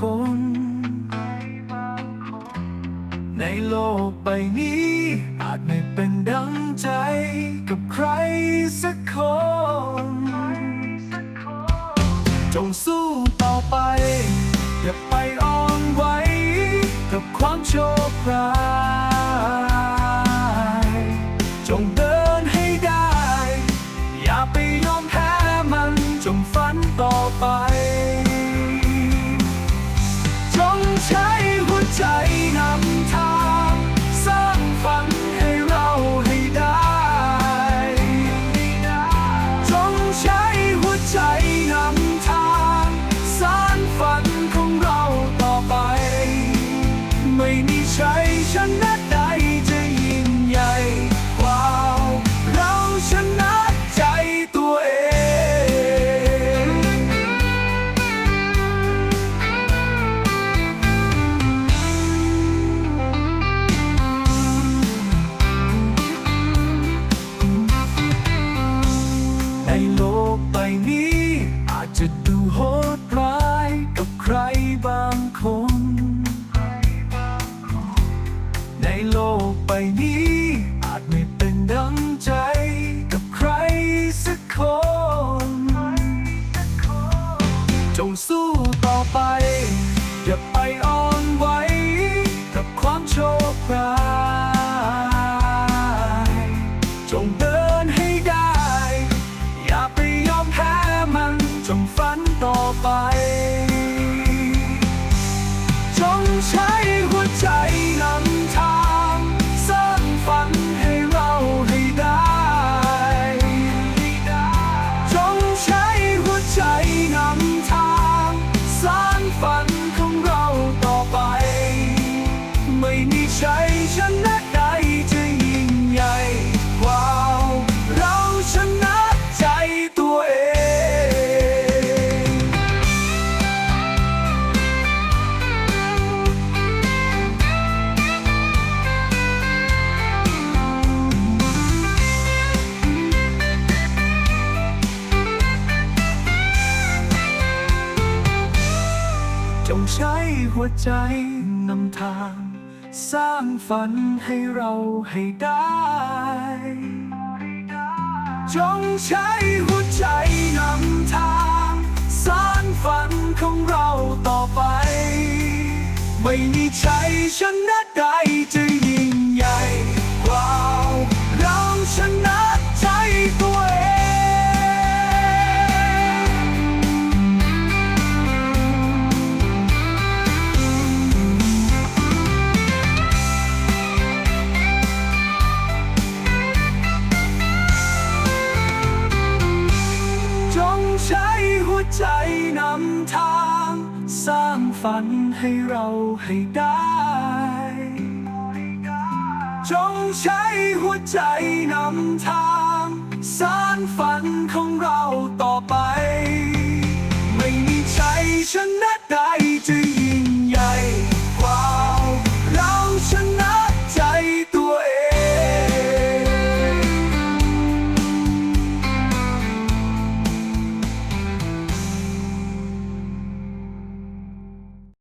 คน ในโลกใบนี้ อาจไม่เป็นดังใจกับใครสักคน จงสู้ต่อไป อย่าไปอ่อนไหวกับความโชคร้ายจงเดินให้ได้ อย่าไปยอมแพ้มันจงฝันต่อไป นี้ อาจไม่เป็นดังใจกับใครสักคน จงสู้ต่อไป อย่าไปอ่อนไหวกับความโชคร้ายจงเดินให้ได้ อย่าไปยอมแพ้มัน จงฝันต่อไป หัวใจนำทาง สร้างฝันให้เราให้ได้ จงใช้หัวใจนำทาง สร้างฝันของเราต่อไป ไม่มีชัยชนะใดจะ ใจนำทาง สร้างฝันให้เราให้ได้ จงใช้หัวใจนำทาง